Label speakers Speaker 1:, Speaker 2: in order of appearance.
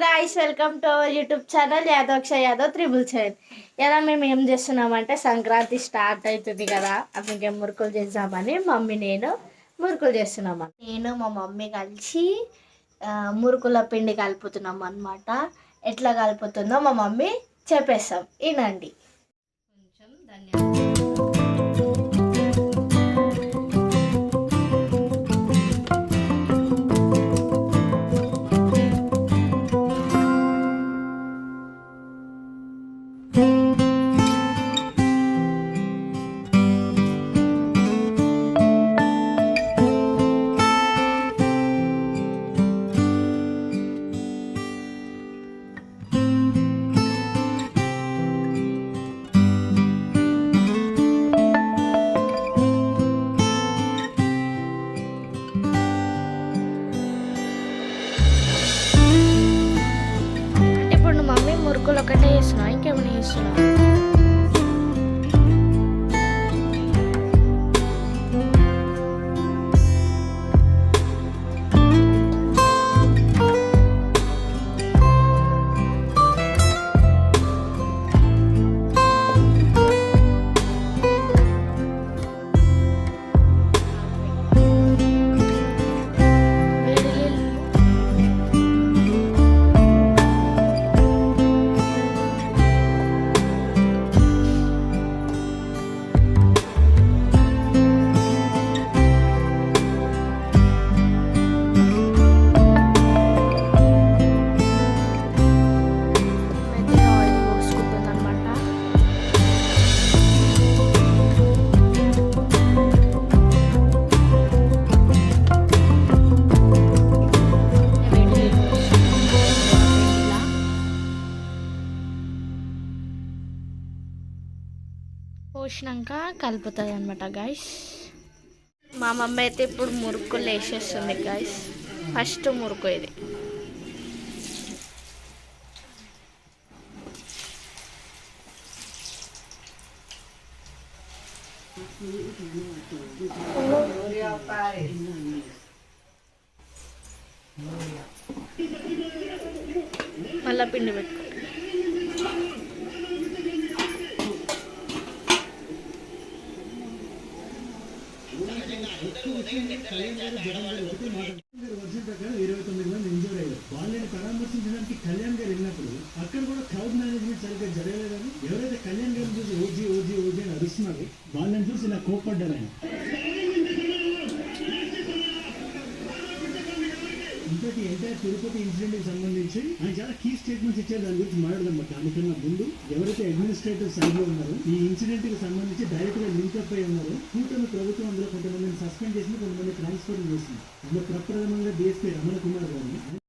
Speaker 1: Guys welcome to our YouTube channel Yadoksha Yadav triple chain ఇలా మేము ఏం చేస్తున్నామంటే సంక్రాంతి స్టార్ట్ అవుతుంది కదా అందుకే మురుకులు చేద్దామని మమ్మీ నేను మురుకులు చేస్తున్నాము నేను మా మమ్మీ కలిసి మురుకుల పిండి కలుపుతున్నాం అనమాట ఎట్లా కలుపుతుందో మా మమ్మీ చెప్పేస్తాం. వినండి. కొంచెం ధన్యవాదాలు నువ్వు ఒకటే చేస్తున్నావు? ఇంకేమైనా చేస్తున్నావు? పోసినాక కలుపుతుంది అనమాట గాయస్ మా మమ్మీ అయితే ఇప్పుడు మురుకులు వేసేస్తుంది గాయస్ ఫస్ట్ మురుకు ఇది. మళ్ళా పిండి
Speaker 2: పెట్టు ఇరవై తొమ్మిది మంది ఇంజూర్ అయ్యారు. వాళ్ళని పరామర్శించడానికి కళ్యాణ్ గారు వెళ్ళినప్పుడు అక్కడ కూడా క్రౌడ్ మేనేజ్మెంట్ సరిగ్గా జరగలేదని ఎవరైతే కళ్యాణ్ గారిని చూసి ఓజీ ఓజీ ఓజీ అని అరుస్తున్నారు వాళ్ళని చూసి ఇలా కోప్పడ్డారు ఆయన. ఇంతటి ఎంటైర్ తిరుపతి ఇన్సిడెంట్కి సంబంధించి ఆయన చాలా కీ స్టేట్మెంట్స్ ఇచ్చారు. దాని గురించి మాట్లాడదమ్మా దానికన్నా ముందు ఎవరైతే అడ్మినిస్ట్రేటివ్ సైడ్లో ఉన్నారో ఈ ఇన్సిడెంట్కి సంబంధించి డైరెక్ట్గా లింక్ అప్ అయి ఉన్నారో కూటమి ప్రభుత్వం అందులో కొంతమందిని సస్పెండ్ చేసింది కొంతమంది ట్రాన్స్ఫర్ చేసింది. అందులో ప్రప్రథమంగా డిఎస్పీ రమణ కుమార్ గారిని